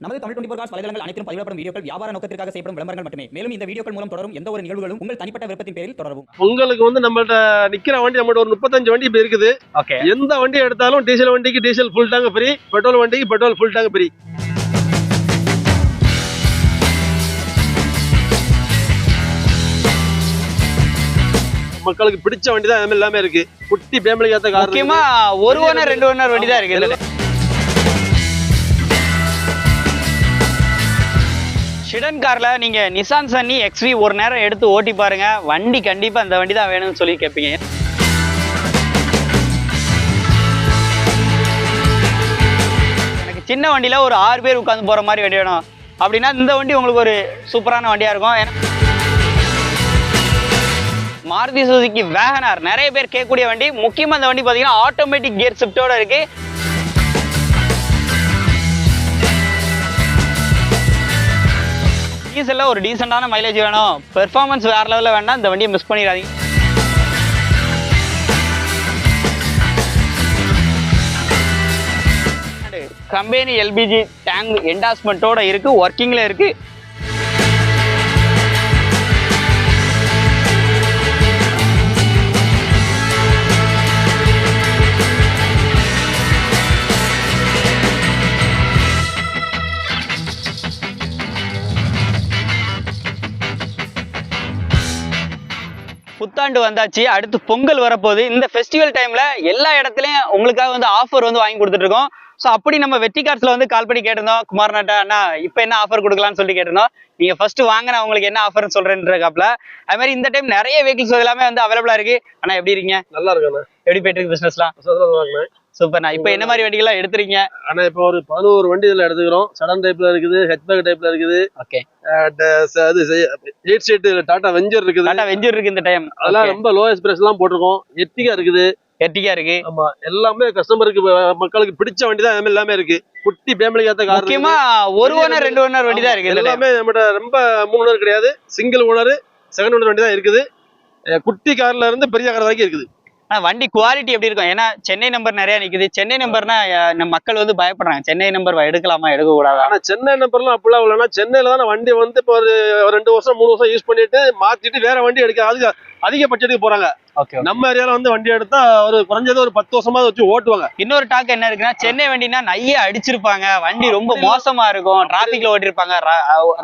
நமது Tamil twenty cos வலைதளங்கள் அனைத்தும் பதிவிடப்படும் வீடியோக்கள் வியாபார நோக்கத்திற்காக செய்யப்படும் விளம்பரங்கள் மட்டுமே. மேலும் இந்த வீடியோக்கள் மூலம் தொடரும் எந்த ஒரு நிகழ்வுகளும் உங்கள் தனிப்பட்ட விருப்பத்தின் பேரில் தொடரவும். உங்களுக்கு வந்து நம்மள்ட்ட நிக்கிற வண்டி நம்மள்ட்ட ஒரு முப்பத்தஞ்சு வண்டி இப்ப இருக்குது. ஓகே. எந்த வண்டி எடுத்தாலும் டீசல் வண்டிக்கு diesel full tank free petrol வண்டிக்கு பெட்ரோல் ஃபுல் டேங்க் ஃப்ரீ மக்களுக்கு பிடிச்ச வண்டி தான் எல்லாமே இருக்கு. குட்டி ஃபேமிலிக்கு ஏத்த கார் முக்கியமா ஒரு ஓனர் ரெண்டு ஓனர் வண்டி தான் இருக்கு ஷிடன் காரில் நீங்கள் நிசான் சன்னி எக்ஸ்வி ஒரு நேரம் எடுத்து ஓட்டி பாருங்கள் வண்டி கண்டிப்பாக இந்த வண்டி தான் வேணும்னு சொல்லி கேட்பீங்க எனக்கு சின்ன வண்டியில் ஒரு ஆறு பேர் உட்காந்து போகிற மாதிரி வண்டி வேணும். அப்படின்னா இந்த வண்டி உங்களுக்கு ஒரு சூப்பரான வண்டியாக இருக்கும். ஏன்னா மாருதி சுசுகி வேகனார் நிறைய பேர் கேட்கக்கூடிய வண்டி. முக்கியமாக இந்த வண்டி பார்த்தீங்கன்னா ஆட்டோமேட்டிக் கியர் ஷிஃப்டோட இருக்குது டீசல்ல ஒரு டீசெண்டான மைலேஜ் வேணும். பெர்ஃபார்மன்ஸ் வேறு லெவலில் வேணா இந்த வண்டியை மிஸ் பண்ணிடாதீங்க. கம்பெனி எல்பிஜி டேங்க் என்டாஸ்மெண்ட்டோட இருக்கு. ஒர்க்கிங்ல இருக்கு. புத்தாண்டு வந்தாச்சு. அடுத்து பொங்கல் வரப்போகுது. இந்த ஃபெஸ்டிவல் டைம்ல எல்லா இடத்துலயும் உங்களுக்காக வந்து ஆஃபர் வந்து வாங்கி கொடுத்துட்டு இருக்கோம் ஸோ அப்படி நம்ம வெற்றி கார்ஸ்ல வந்து கால் பண்ணி கேட்டிருந்தோம். குமார்நாட்டா அண்ணா இப்போ என்ன ஆஃபர் கொடுக்கலாம்னு சொல்லி கேட்டிருந்தோம். நீங்க ஃபர்ஸ்ட் வாங்கினா உங்களுக்கு என்ன ஆஃபர்னு சொல்றேன்றக்காப்ல அது மாதிரி இந்த டைம் நிறைய வெஹிக்கிள்ஸ் எல்லாமே வந்து அவைலபிளா இருக்கு. அண்ணா எப்படி இருக்கீங்க? நல்லா இருக்காண்ணா எப்படி போயிட்டு இருக்கு பிசினஸ்லாம் வாங்கினேன் சூப்பர்ண்ணா இப்போ என்ன மாதிரி வண்டிகள்லாம் எடுத்துறீங்க? ஆனா இப்போ ஒரு பதினோரு வண்டி இதுல எடுத்துக்கிறோம். சடன் டைப்ல இருக்குது ஹெச்பேக் டைப்ல இருக்குது. ஓகே ச- அது எயிட் சீட் டாடா வெஞ்சர் இருக்குது. டாடா வெஞ்சூர் இருக்கு இந்த டைம் அதெல்லாம் ரொம்ப லோயஸ்ட் பிரைஸ் எல்லாம் போட்டிருக்கோம். எர்டிகா இருக்குது. எர்டிகா இருக்கு. ஆமா எல்லாமே கஸ்டமருக்கு மக்களுக்கு பிடிச்ச வண்டி தான். எல்லாமே இருக்கு. குட்டி ஃபேமிலிக்கு ஏத்த கார் முக்கியமா ஒரு ஓனர் ரெண்டு ஓனர் வண்டி தான் இருக்கு. எல்லாமே நம்மகிட்ட ரொம்ப மூணு ஓனர் கிடையாது. சிங்கிள் ஓனர் செகண்ட் ஓனர் வண்டி தான் இருக்குது. குட்டி கார்ல இருந்து பெரிய கார் வரைக்கும் இருக்குது. ஆனா வண்டி குவாலிட்டி எப்படி இருக்கும்? ஏன்னா சென்னை நம்பர் நிறைய நிக்குது. சென்னை நம்பர்னா நம்ம மக்கள் வந்து பயப்படுறாங்க. சென்னை நம்பர் எடுக்கலாமா எடுக்க கூடாதா ஆனா சென்னை நம்பர்லாம் அப்படிலாம் இல்லைன்னா சென்னையில தான் வண்டி வந்து இப்போ ஒரு ரெண்டு வருஷம் மூணு வருஷம் யூஸ் பண்ணிட்டு மாத்திட்டு வேற வண்டி எடுக்க அதுக்கு அதிக பட்ஜெட்டுக்கு போறாங்க. ஓகே நம்ம ஏரியால வந்து வண்டி எடுத்தா ஒரு குறைஞ்சது ஒரு பத்து வருஷமா வச்சு ஓட்டுவாங்க. இன்னொரு டாக் என்ன இருக்குன்னா சென்னை வண்டினா நைய அடிச்சிருப்பாங்க. வண்டி ரொம்ப மோசமா இருக்கும். டிராபிக்ல ஓட்டிருப்பாங்க.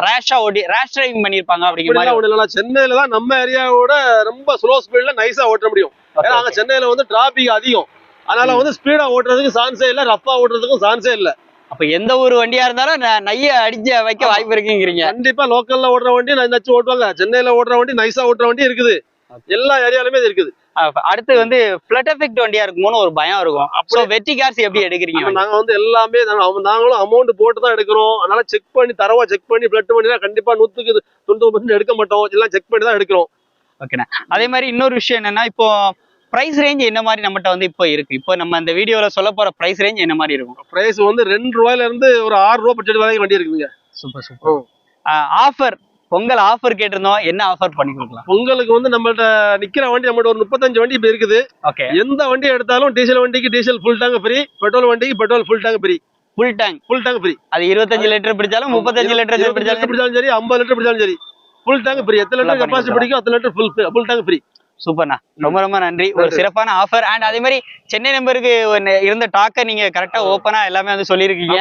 ரேஷா ஓட்டி ரேஷ் டிரைவிங் பண்ணிருப்பாங்க அப்படிங்கிற மாதிரி. சென்னையில தான் நம்ம ஏரியாவோட ரொம்ப ஸ்லோ ஸ்பீட்ல நைஸா ஓட்ட முடியும். ஏன்னா அங்க சென்னையில வந்து டிராபிக் அதிகம். அதனால வந்து ஸ்பீடா ஓட்டுறதுக்கு சான்ஸே இல்ல ரஃபா ஓட்டுறதுக்கும் சான்ஸே இல்ல. அப்ப எந்த ஒரு வண்டியா இருந்தாலும் நைய அடிச்சு வைக்க வாய்ப்பு இருக்குங்கிறீங்க. கண்டிப்பா லோக்கல்ல ஓடுற வண்டி நச்சு ஓட்டுவாங்க. சென்னையில ஓடுற வண்டி நைஸா ஓட்டுற வண்டி இருக்குது. எல்லா ஏரியாலுமே இருக்குது. அடுத்து வந்து பிளட் எஃபெக்ட் வண்டியா இருக்குமோன்னு ஒரு பயம் இருக்கும். அப்போ வெட்டி கார்ஸ் எப்படி எடுக்கிறீங்க நாங்க வந்து எல்லாமே நாங்களும் அமௌண்ட் போட்டு தான் எடுக்கிறோம். அதனால செக் பண்ணி தரவா செக் பண்ணி பிளட் பண்ணினா கண்டிப்பா நூத்துக்கு தொண்ணூறு பர்சன்ட் எடுக்க மாட்டோம். எல்லாம் செக் பண்ணி தான் எடுக்கிறோம். ஓகேண்ணா அதே மாதிரி இன்னொரு விஷயம் என்னன்னா இப்போ பிரைஸ் ரேஞ்ச் என்ன மாதிரி நம்மகிட்ட வந்து இப்போ இருக்கு? இப்போ நம்ம அந்த வீடியோல சொல்ல போற பிரைஸ் ரேஞ்ச் என்ன மாதிரி இருக்கும்? பிரைஸ் வந்து ரெண்டு ரூபாயில இருந்து ஒரு ஆறு ரூபா பட்ஜெட் வரைக்கும் வண்டி இருக்குங்க super super offer Pongal offer கேட்டிருந்தோம். என்ன ஆஃபர் பண்ணி கொடுக்கலாம்? உங்களுக்கு வந்து நம்மள்ட்ட நிக்கிற வண்டி நம்மள்ட்ட ஒரு முப்பத்தஞ்சு வண்டி இப்ப இருக்குது. ஓகே எந்த வண்டி எடுத்தாலும் டீசல் வண்டிக்கு diesel full tank free petrol வண்டிக்கு petrol full tank free full tank full tank free அது இருபத்தஞ்சு லிட்டர் பிடிச்சாலும் முப்பத்தஞ்சு லிட்டர் பிடிச்சாலும் பிடிச்சாலும் சரி ஐம்பது லிட்டர் பிடிச்சாலும் சரி. ஃபுல் டேங்க் ஃப்ரீ எத்தனை லிட்டர் கெப்பாசிட்டி பிடிக்கும்? அத்தனை litre full full tank free சூப்பர்ண்ணா ரொம்ப ரொம்ப நன்றி. ஒரு. சிறப்பான ஆஃபர் அண்ட் அதே மாதிரி சென்னை நம்பருக்கு இருந்த டாக்கை நீங்க கரெக்டா ஓப்பனா எல்லாமே வந்து சொல்லியிருக்கீங்க.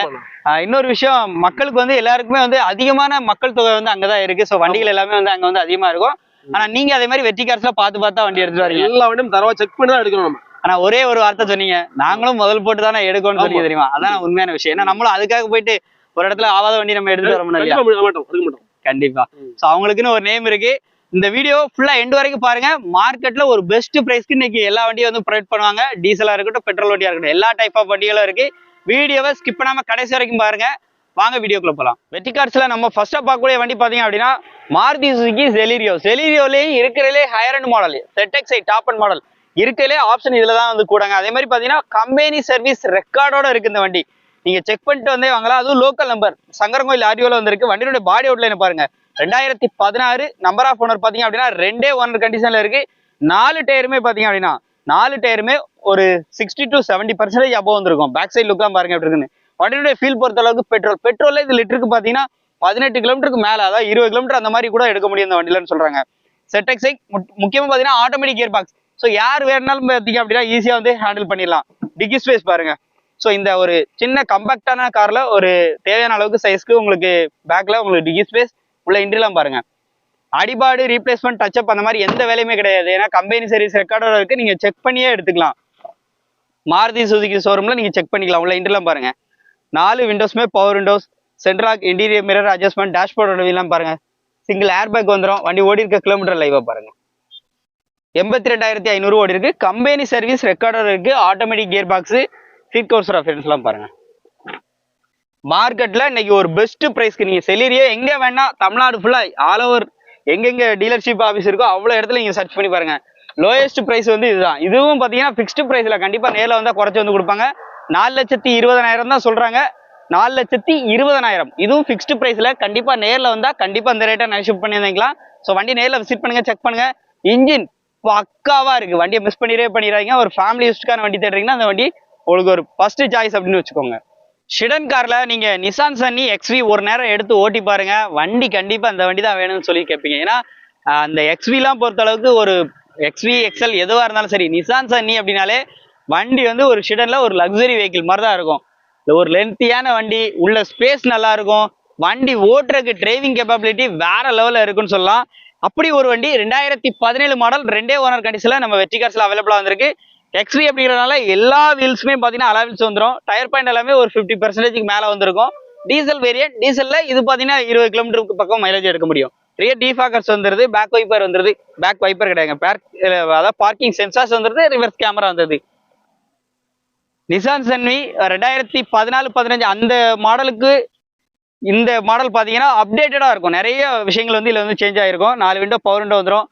இன்னொரு விஷயம் மக்களுக்கு வந்து எல்லாருக்குமே வந்து அதிகமான மக்கள் தொகை வந்து அங்கதான் இருக்கு. ஸோ வண்டிகள் எல்லாமே வந்து அங்க வந்து அதிகமா இருக்கும். ஆனா நீங்க அதே மாதிரி வெற்றி கார்ஸ்ல பார்த்து பார்த்தா வண்டி எடுத்துட்டு வரீங்க. எல்லா வண்டியும் தரவா செக் பண்ணி தான் எடுக்கணும் நம்ம. ஆனா ஒரே ஒரு வார்த்தை சொன்னீங்க. நாங்களும் முதல் போட்டு தானே எடுக்கணும்னு ஆமா. தெரியுமா? அதான் உண்மையான விஷயம். ஏன்னா நம்மளும் அதுக்காக போயிட்டு ஒரு இடத்துல ஆவாத வண்டி நம்ம எடுத்துட்டு வர முடியல கண்டிப்பா. சோ அவங்களுக்குன்னு ஒரு நேம் இருக்கு. இந்த வீடியோ ஃபுல்லா எண்ட் வரைக்கும் பாருங்க. மார்க்கெட்ல ஒரு பெஸ்ட் பிரைஸ்க்கு இன்னைக்கு எல்லா வண்டியும் வந்து ப்ரொவைட் பண்ணுவாங்க. டீசலா இருக்கட்டும் பெட்ரோல் வண்டியா இருக்கட்டும் எல்லா டைப் ஆஃப் வண்டிகளும் இருக்கு. வீடியோவை ஸ்கிப் பண்ணாம கடைசி வரைக்கும் பாருங்க. வாங்க வீடியோக்குள்ள போலாம். வெட்டி கார்ஸ்ல நம்ம ஃபர்ஸ்டா பார்க்கக்கூடிய வண்டி பாத்தீங்க அப்படின்னா மாருதி சுசுகி செலிரியோ செலிரியோலயும் இருக்கிறதுலே higher end model ZXi top end model இருக்கிறதுலே ஆப்ஷன் இதுல தான் வந்து கூடாங்க. அதே மாதிரி பாத்தீங்கன்னா கம்பெனி சர்வீஸ் ரெக்கார்டோட இருக்கு இந்த வண்டி. நீங்க செக் பண்ணிட்டு வந்தே வாங்கலாம். அதுவும் லோக்கல் நம்பர் சங்கரங்கோயில் ஆரியோல வந்திருக்கு. வண்டியோட பாடி அவுட்லைன் பாருங்க. ரெண்டாயிரத்தி பதினாறு நம்பர் ஆஃப் ஓனர் பாத்தீங்க அப்படின்னா ரெண்டே ஓனர் கண்டிஷன்ல இருக்கு. நாலு டயருமே பாத்தீங்க அப்படின்னா நாலு டயருமே ஒரு sixty to seventy percentage above வந்திருக்கும். பேக் சைடு லுக்லாம் பாருங்க எப்படி இருக்குன்னு. வண்டியோட ஃபீல் பொறுத்த அளவுக்கு பெட்ரோல் பெட்ரோல்ல இது லிட்டருக்கு பார்த்தீங்கன்னா பதினெட்டு கிலோமீட்டருக்கு மேலே. அதாவது இருபது கிலோமீட்டர் அந்த மாதிரி கூட எடுக்க முடியும் இந்த வண்டியிலன்னு சொல்றாங்க. செட்டெக்ஸை முக்கியமாக பார்த்தீங்கன்னா ஆட்டோமேட்டிக் கியர் பாக்ஸ் ஸோ யார் வேணாலும் பார்த்தீங்க அப்படின்னா ஈஸியாக வந்து ஹேண்டில் பண்ணிடலாம். டிக்கி ஸ்பேஸ் பாருங்க. ஸோ இந்த ஒரு சின்ன கம்பேக்டான காரில் ஒரு தேவையான அளவுக்கு சைஸ்க்கு உங்களுக்கு பேக்கில் உங்களுக்கு டிகி ஸ்பேஸ் உள்ள இன்ட்ரிலாம் பாருங்கள் அடிபாடு ரீப்ளேஸ்மெண்ட் டச்சப் அந்த மாதிரி எந்த வேலையுமே கிடையாது. ஏன்னா கம்பெனி சர்வீஸ் ரெக்கார்டோட இருக்குது நீங்கள் செக் பண்ணியே எடுத்துக்கலாம். மாருதி சுசுகி ஷோரூமில் நீங்கள் செக் பண்ணிக்கலாம். உள்ள இன்ட்ரிலாம் பாருங்கள் நாலு விண்டோஸ்மே பவர் விண்டோஸ் சென்ட்ராக் இன்டீரியர் மிரர் அட்ஜஸ்ட்மெண்ட் டேஷ்போர்டோட வீலாம் பாருங்கள் சிங்கிள் ஏர் பேக் வந்துடும் வண்டி ஓடி இருக்க கிலோமீட்டர் லைவாக பாருங்கள் எண்பத்தி ரெண்டாயிரத்தி ஐநூறு ஓடி இருக்குது கம்பெனி சர்வீஸ் ரெக்கார்டர் இருக்குது ஆட்டோமேட்டிக் கியர் பாக்ஸு ஸ்ட்ரீட் கவர்ஸ் ஃப்ரெண்ட்ஸ்லாம் பாருங்க. மார்க்கெட்டில் இன்னைக்கு ஒரு பெஸ்ட் ப்ரைஸ்க்கு நீங்கள் செல்லிறியே எங்கே வேணா தமிழ்நாடு ஃபுல்லாக ஆல் ஓவர் எங்கெங்க டீலர்ஷிப் ஆஃபீஸ் இருக்கோ அவ்வளோ இடத்துல நீங்கள் சர்ச் பண்ணி பாருங்க. லோயஸ்ட் ப்ரைஸ் வந்து இதுதான். இதுவும் பார்த்தீங்கன்னா ஃபிக்ஸ்டு ப்ரைஸில் கண்டிப்பாக நேரில் வந்தால் குறைச்சி வந்து கொடுப்பாங்க. நாலு லட்சத்தி இருபதனாயிரம் தான் சொல்கிறாங்க நாலு லட்சத்தி இருபதனாயிரம். இதுவும் ஃபிக்ஸ்டு ப்ரைஸில் கண்டிப்பாக நேரில் வந்தால் கண்டிப்பாக இந்த ரேட்டை நெஷிப் பண்ணியிருந்தீங்களா ஸோ வண்டி நேரில் விசிட் பண்ணுங்கள் செக் பண்ணுங்கள் இன்ஜின் பக்காவாக இருக்குது வண்டியை மிஸ் பண்ணிடவே பண்ணிடுறாங்க ஒரு ஃபேமிலி யூஸ்டுக்கான வண்டி தேடுறீங்கன்னா அந்த வண்டி உங்களுக்கு ஒரு ஃபர்ஸ்ட் சாய்ஸ் அப்படின்னு வச்சுக்கோங்க. ஷிடன் காரில் நீங்கள் நிசான் சன்னி எக்ஸ்வி ஒரு நேரம் எடுத்து ஓட்டி பாருங்க. வண்டி கண்டிப்பாக அந்த வண்டி தான் வேணும்னு சொல்லி கேட்பீங்க ஏன்னா அந்த எக்ஸ்விலாம் பொறுத்தளவுக்கு ஒரு எக்ஸ்வி எக்ஸ்எல் எதுவாக இருந்தாலும் சரி நிசான் சன்னி அப்படின்னாலே வண்டி வந்து ஒரு ஷிடனில் ஒரு லக்ஸரி வெஹிக்கிள் மாதிரி தான் இருக்கும். இது ஒரு லென்த்தியான வண்டி உள்ள ஸ்பேஸ் நல்லா இருக்கும். வண்டி ஓட்டுறதுக்கு டிரைவிங் கேப்பபிலிட்டி வேற லெவலில் இருக்குன்னு சொல்லலாம். அப்படி ஒரு வண்டி ரெண்டாயிரத்தி பதினேழு மாடல் ரெண்டே ஓனர் கண்டிஷனில் நம்ம வெற்றி கார்ஸில் அவைலபிளாக வந்திருக்கு. எக்ஸ்வி அப்படிங்கிறதுனால எல்லா வீல்ஸுமே பார்த்தீங்கன்னா அலா வீல்ஸ் வந்துடும் டயர் பாயிண்ட் எல்லாமே ஒரு ஃபிஃப்டி பர்சன்டேஜ்க்கு மேலே வந்திருக்கும். டீசல் வேரியன்ட் டீசலில் இது பார்த்தீங்கன்னா இருபது கிலோமீட்டருக்கு பக்கம் மைலேஜ் எடுக்க முடியும். ரியர் டிஃபாக்கர்ஸ் வந்துருது பேக் வைப்பர் வந்துருது. பேக் வைப்பர் கிடையாது பேக் அதாவது பார்க்கிங் சென்சார்ஸ் வந்துருது ரிவர்ஸ் கேமரா வந்தது நிசான் சன்வி ரெண்டாயிரத்தி பதினாலு பதினஞ்சு அந்த மாடலுக்கு இந்த மாடல் பார்த்தீங்கன்னா அப்டேட்டடாக இருக்கும். நிறைய விஷயங்கள் வந்து இதில் வந்து சேஞ்ச் ஆகிருக்கும் நாலு விண்டோ பவர் விண்டோ வந்துடும்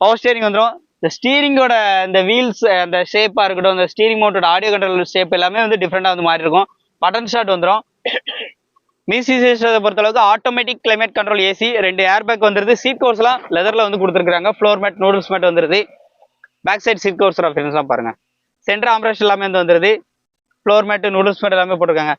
பவர் ஸ்டேரிங் வந்துடும் இந்த ஸ்டீரிங்கோட இந்த வீல்ஸ் அந்த ஷேப்பாக இருக்கட்டும் இந்த ஸ்டீரிங் மோட்டோட ஆடியோ கண்ட்ரோல் ஷேப் எல்லாமே வந்து டிஃப்ரெண்ட்டாக வந்து மாறி இருக்கும் பட்டன் ஷாட் வந்துடும் மிசி சிஸ்டத்தை பொறுத்தளவுக்கு ஆட்டோமேட்டிக் கிளைமேட் கண்ட்ரோல் ஏசி ரெண்டு ஏர் பேக் வந்துருது சீட் கோர்ஸ்லாம் லெதரில் வந்து கொடுத்துருக்காங்க ஃப்ளோர் மேட் நூடுல்ஸ் மேட் வந்துருது. பேக் சைட் சீட் கோர்ஸ் ஆப்ஷன்ஸ்லாம் பாருங்கள் சென்டர் ஆம்ரேஷ் எல்லாமே வந்து வந்துருது. ஃப்ளோர் மேட்டு நூடுல்ஸ் மேட் எல்லாமே போட்டிருக்காங்க.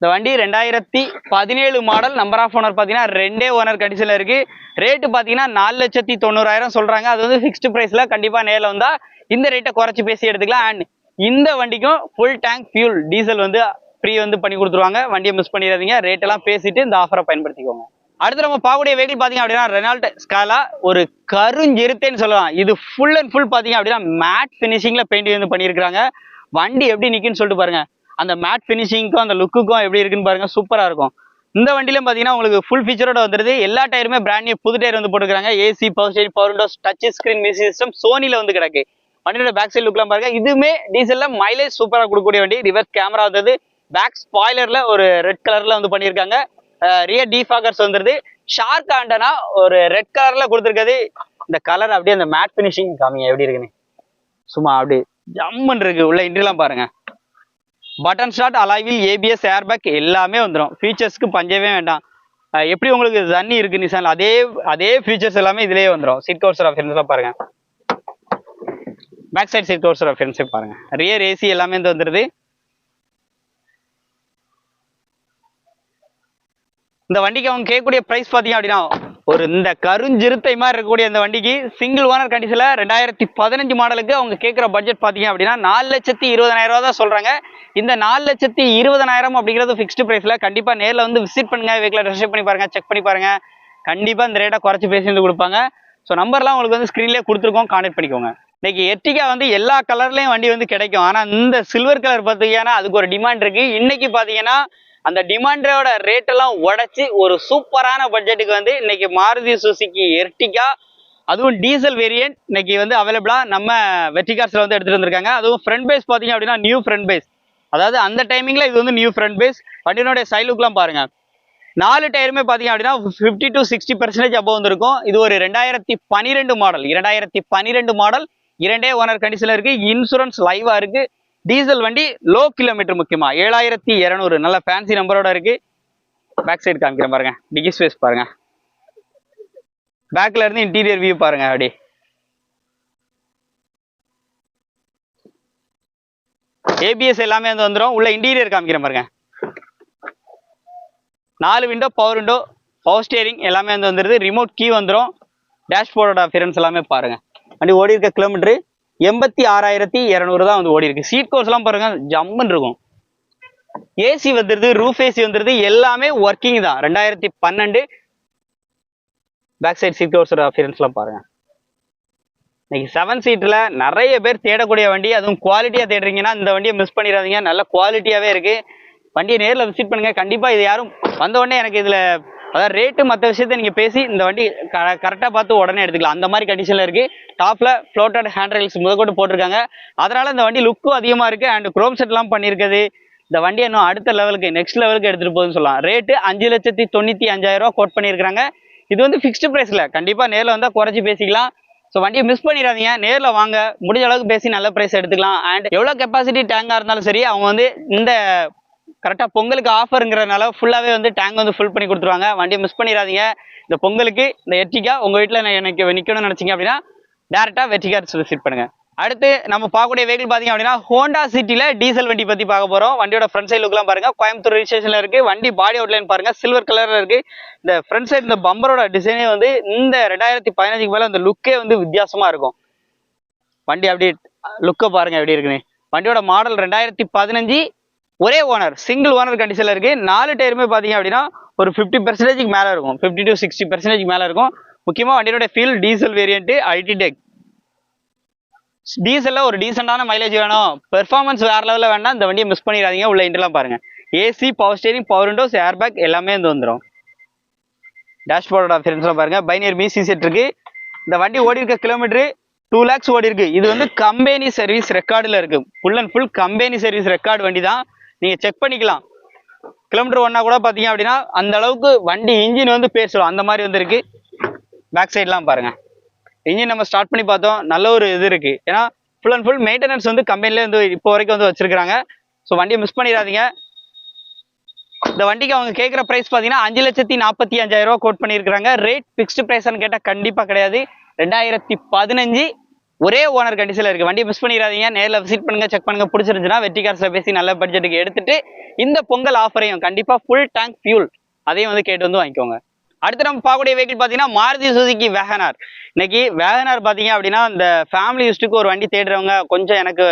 இந்த வண்டி ரெண்டாயிரத்தி பதினேழு மாடல் நம்பர் ஆஃப் ஓனர் பார்த்தீங்கன்னா ரெண்டே ஓனர் கண்டிஷனில் இருக்குது ரேட்டு பார்த்தீங்கன்னா நாலு லட்சத்தி தொண்ணூறாயிரம் சொல்கிறாங்க அது வந்து ஃபிக்ஸ்டு ப்ரைஸில் கண்டிப்பாக நேரில் வந்தால் இந்த ரேட்டை குறைச்சி பேசி எடுத்துக்கலாம். அண்ட் இந்த வண்டிக்கும் ஃபுல் டேங்க் ஃபியூல் டீசல் வந்து ஃப்ரீ வந்து பண்ணி கொடுத்துருவாங்க. வண்டியை மிஸ் பண்ணிடாதீங்க. ரேட்டெல்லாம் பேசிட்டு இந்த ஆஃபரை பயன்படுத்திக்கோங்க. அடுத்து நம்ம பார்க்கக்கூடிய வெஹிக்கிள் பார்த்தீங்க அப்படின்னா ரெனால்ட் ஸ்காலா ஒரு கருஞ்சிருத்தேன்னு சொல்லலாம். இது ஃபுல் அண்ட் ஃபுல் பார்த்தீங்க அப்படின்னா மேட் ஃபினிஷிங்ல பெயிண்ட் வந்து பண்ணியிருக்காங்க வண்டி எப்படி நிக்குன்னு சொல்லிட்டு பாருங்கள் அந்த மேட் ஃபினிஷிங்க்கும் அந்த லுக்குக்கும் எப்படி இருக்குன்னு பாருங்கள் சூப்பராக இருக்கும். இந்த வண்டியிலும் பார்த்தீங்கன்னா உங்களுக்கு ஃபுல் ஃபீச்சரோட வந்துருது. எல்லா டயருமே பிராண்ட் நியூ புது டயர் வந்து போட்டுக்கிறாங்க. AC power steering power windows touch screen music system சோனியில் வந்து கிடக்கு. வண்டியோட பேக் சைடு லுக்லாம் பாருங்க. இதுவுமே டீசலில் மைலேஜ் சூப்பராக கொடுக்கக்கூடிய வண்டி. ரிவர்ஸ் கேமரா வந்தது. பேக் ஸ்பாய்லரில் ஒரு ரெட் கலரில் வந்து பண்ணியிருக்காங்க. ரியர் டீஃபாகர்ஸ் வந்துருது. ஷார்க் ஆண்டனா ஒரு ரெட் கலரில் கொடுத்துருக்காது. இந்த கலர் அப்படியே அந்த மேட் ஃபினிஷிங் காமிங்க. எப்படி இருக்குன்னு. சும்மா அப்படி ஜம்முன்னு இருக்கு உள்ள இன்ட்ரிலாம் பாருங்க. Button start alloy wheel ABS airbag எல்லாமே வந்துடும் ஃபீச்சர்ஸ்க்கு பஞ்சவே வேண்டாம். எப்படி உங்களுக்கு தண்ணி இருக்கு நிசான்? அதே அதே ஃபீச்சர்ஸ் எல்லாமே இதுலேயே வந்துடும் சீட் கவர்ஸ் ஆஃபர்ஸ்லாம் பாருங்க. பேக் சைட் சீட் கவர்ஸ் ஆஃபர்ஸே பாருங்க. ரியர் ஏசி எல்லாமே வந்து வந்துடுது இந்த வண்டிக்கு அவங்க கேட்கக்கூடிய ப்ரைஸ் பார்த்தீங்க அப்படின்னா ஒரு இந்த கருஞ்சிறுத்தை மாதிரி இருக்கக்கூடிய இந்த வண்டிக்கு சிங்கிள் ஓனர் கண்டிஷனில் ரெண்டாயிரத்தி பதினஞ்சு மாடலுக்கு அவங்க கேட்குற பட்ஜெட் பார்த்தீங்க அப்படின்னா நாலு லட்சத்தி இருபதனாயிரம் ரூபா தான் சொல்கிறாங்க இந்த நாலு லட்சத்தி இருபதனாயிரம் அப்படிங்கிறது ஃபிக்ஸ்டு ப்ரைஸில் கண்டிப்பாக நேரில் வந்து விசிட் பண்ணுங்க வீட்டில் ரெஜிஸ்டர் பண்ணி பாருங்கள் செக் பண்ணி பாருங்கள் கண்டிப்பாக இந்த ரேட்டை குறைச்சி பேசி வந்து கொடுப்பாங்க. ஸோ நம்பர்லாம் உங்களுக்கு வந்து ஸ்க்ரீன்லேயே கொடுத்துருக்கோம் காண்டக்ட் பண்ணிக்கோங்க. இன்னைக்கு எர்டிகா வந்து எல்லா கலர்லேயும் வண்டி வந்து கிடைக்கும். ஆனால் இந்த சில்வர் கலர் பார்த்தீங்கன்னா அதுக்கு ஒரு டிமாண்ட் இருக்குது இன்னைக்கு பார்த்தீங்கன்னா அந்த டிமாண்டோட ரேட் எல்லாம் உடைச்சி ஒரு சூப்பரான பட்ஜெட்டுக்கு வந்து இன்னைக்கு மாருதி சுசுகி எர்டிகா அதுவும் டீசல் வேரியன்ட் இன்னைக்கு வந்து அவைலபிளா நம்ம வெற்றிகார்ஸ்ல வந்து எடுத்துட்டு வந்திருக்காங்க. அதுவும் ஃப்ரண்ட் பேஸ் பாத்தீங்க அப்படின்னா நியூ ஃப்ரண்ட் பேஸ் அதாவது அந்த டைமிங்ல இது வந்து நியூ ஃப்ரண்ட் பேஸ் வண்டியினுடைய சைலுக்லாம் பாருங்கள் பாருங்க. நாலு டயருமே பார்த்தீங்க அப்படின்னா ஃபிஃப்டி டு சிக்ஸ்டி பர்சன்டேஜ் அப்போ வந்திருக்கும். இது ஒரு ரெண்டாயிரத்தி பன்னிரெண்டு மாடல் இரண்டாயிரத்தி பன்னிரெண்டு மாடல் இரண்டே ஓனர் கண்டிஷனில் இருக்கு. இன்சூரன்ஸ் லைவா இருக்கு. டீசல் வண்டி லோ கிலோமீட்டர் முக்கியமா. ஏழாயிரத்தி இரநூறு. நல்ல ஃபேன்சி நம்பரோட இருக்கு. பேக் சைடு காமிக்கிறேன் பாருங்க. டிகி ஸ்பேஸ் பாருங்க. பேக்ல இருந்து இன்டீரியர் வியூ பாருங்க அப்படி. ஏபிஎஸ் எல்லாமே வந்து வந்துடும் உள்ள இன்டீரியர் காமிக்கிறேன் பாருங்க. நாலு window power window power steering எல்லாமே வந்து வந்துருது. ரிமோட் கீ வந்துடும் டேஷ்போர்டோட அஃபியரன்ஸ் எல்லாமே பாருங்க. வண்டி ஓடி இருக்க கிலோமீட்டர் எண்பத்தி ஆறாயிரத்தி இரநூறு தான் வந்து ஓடி இருக்கு சீட் கோர்ஸ்லாம் பாருங்க ஜம்முன்னு இருக்கும். ஏசி வந்துருது ரூஃப் ஏசி வந்துருது எல்லாமே ஒர்க்கிங் தான். ரெண்டாயிரத்தி பன்னெண்டு பேக் சைட் சீட் கோர்ஸோட அப்பியரன்ஸ்லாம் பாருங்க. இன்னைக்கு செவன் சீட்டில் நிறைய பேர் தேடக்கூடிய வண்டி அதுவும் குவாலிட்டியாக தேடுறீங்கன்னா இந்த வண்டியை மிஸ் பண்ணிடாதீங்க. நல்ல குவாலிட்டியாகவே இருக்குது வண்டியை நேரில் விசிட் பண்ணுங்கள் கண்டிப்பாக இது யாரும் வந்த உடனே எனக்கு இதில் அதாவது ரேட்டு மற்ற விஷயத்த நீங்கள் பேசி இந்த வண்டி க கரெக்டாக பார்த்து உடனே எடுத்துக்கலாம். அந்த மாதிரி கண்டிஷனில் இருக்குது டாப்பில் ஃப்ளோட்டட் ஹேண்ட் ரைல்ஸ் முதற்கொண்டு போட்டிருக்காங்க. அதனால் இந்த வண்டி லுக்கும் அதிகமாக இருக்குது அண்ட் குரோம் செட்லாம் பண்ணியிருக்குது. இந்த வண்டி இன்னும் அடுத்த லெவலுக்கு நெக்ஸ்ட் லெவலுக்கு எடுத்துகிட்டு போகுதுன்னு சொல்லலாம். ரேட்டு அஞ்சு லட்சத்தி தொண்ணூற்றி அஞ்சாயிரம் கோட் பண்ணியிருக்காங்க இது வந்து ஃபிக்ஸ்டு ப்ரைஸில் கண்டிப்பாக நேரில் வந்தால் குறைச்சி பேசிக்கலாம். ஸோ வண்டியை மிஸ் பண்ணிடாதீங்க. நேரில் வாங்க. முடிஞ்ச அளவுக்கு பேசி நல்ல ப்ரைஸ் எடுத்துக்கலாம். அண்ட் எவ்வளோ கெப்பாசிட்டி டேங்காக இருந்தாலும் சரி அவங்க வந்து இந்த கரெக்டாக பொங்கலுக்கு ஆஃபருங்கிறதுனால ஃபுல்லாகவே வந்து டேங்க் வந்து ஃபுல் பண்ணி கொடுத்துருவாங்க. வண்டியை மிஸ் பண்ணிடாதீங்க. இந்த பொங்கலுக்கு இந்த எர்டிகா உங்கள் வீட்டில் நான் எனக்கு நிற்கணும்னு நினச்சிங்க அப்படின்னா டேரெக்டாக வெற்றிகார்ஸ் விசிட் பண்ணுங்கள் அடுத்து நம்ம பார்க்கக்கூடிய வெஹிக்கிள் பார்த்தீங்க அப்படின்னா ஹோண்டா சிட்டியில் டீசல் வண்டி பற்றி பார்க்க போகிறோம் வண்டியோட ஃப்ரண்ட் சைட் லுக்லாம் பாருங்கள் கோயம்புத்தூர் ரிஜிஸ்ட்ரேஷனில் இருக்குது வண்டி பாடி அவுட்லைன் பாருங்கள் சில்வர் கலரில் இருக்குது இந்த ஃப்ரண்ட் சைடு இந்த பம்பரோட டிசைனே வந்து இந்த ரெண்டாயிரத்தி பதினஞ்சுக்கு மேலே அந்த லுக்கே வந்து வித்தியாசமாக இருக்கும். வண்டி அப்படி லுக்கை பாருங்கள் எப்படி இருக்குன்னு. வண்டியோட மாடல் ரெண்டாயிரத்தி பதினஞ்சு ஒரே ஓனர் சிங்கிள் ஓனர் கண்டிஷனில் இருக்கு. நாலு டயருமே பார்த்தீங்க அப்படின்னா ஒரு ஃபிஃப்டி பர்சன்டேஜ்க்கு மேலே இருக்கும். ஃபிஃப்டி டு சிக்ஸ்டி பர்சன்டேஜ் மேலே இருக்கும். முக்கியமாக வண்டியோட feel diesel variant ID tech டீசலில் ஒரு டீசெண்டான மைலேஜ் வேணும். பெர்ஃபார்மன்ஸ் வேற லெவலில் வேணா இந்த வண்டியை மிஸ் பண்ணிடாதீங்க. உள்ள இன்டர்லாம் பாருங்க. AC power steering power windows air bag எல்லாமே வந்து வந்துடும் டேஷ்போர்டோட ஃபிரண்ட்ஸ்லாம் பாருங்க. பைனியர் மீசி செட் இருக்கு. இந்த வண்டி ஓடி இருக்க கிலோமீட்டர் டூ லேக்ஸ் ஓடி இருக்கு. இது வந்து கம்பெனி சர்வீஸ் ரெக்கார்டில் இருக்கு. Full and full company service record வண்டி தான். நீங்கள் செக் பண்ணிக்கலாம். கிலோமீட்டர் ஒன்னா கூட பார்த்தீங்க அப்படின்னா அந்த அளவுக்கு வண்டி இன்ஜின் வந்து பேசலாம் அந்த மாதிரி வந்துருக்கு பேக் சைட்லாம் பாருங்கள் இன்ஜின் நம்ம ஸ்டார்ட் பண்ணி பார்த்தோம். நல்ல ஒரு இது இருக்குது ஏன்னா ஃபுல் அண்ட் ஃபுல் மெயின்டெனன்ஸ் வந்து கம்பெனிலே வந்து இப்போ வரைக்கும் வந்து வச்சிருக்காங்க ஸோ வண்டியை மிஸ் பண்ணிடாதீங்க. இந்த வண்டிக்கு அவங்க கேட்குற ப்ரைஸ் பார்த்தீங்கன்னா அஞ்சு லட்சத்தி நாற்பத்தி அஞ்சாயிரம் ரூபா கோட் பண்ணியிருக்காங்க ரேட் ஃபிக்ஸ்டு ப்ரைஸ்ன்னு கேட்டால் கண்டிப்பாக கிடையாது. ரெண்டாயிரத்தி பதினஞ்சு ஒரே ஓனர் கண்டிஷனில் இருக்குது வண்டியை மிஸ் பண்ணிடாதீங்க. நேரில் விசிட் பண்ணுங்க செக் பண்ணுங்க. பிடிச்சிருந்துச்சுன்னா வெற்றி கார்ஸில் பேசி நல்ல பட்ஜெட்டுக்கு எடுத்துட்டு இந்த பொங்கல் ஆஃபரையும் கண்டிப்பாக ஃபுல் டேங்க் ஃபியூல் அதையும் வந்து கேட்டு வந்து வாங்கிக்கோங்க. அடுத்து நம்ம பார்க்கக்கூடிய வெஹிக்கிள் பார்த்தீங்கன்னா மாருதி சுசுகி வேகனார். இன்னைக்கு வேகனார் பார்த்தீங்க அப்படின்னா இந்த ஃபேமிலி யூஸ்டுக்கு ஒரு வண்டி தேடுறவங்க கொஞ்சம் எனக்கு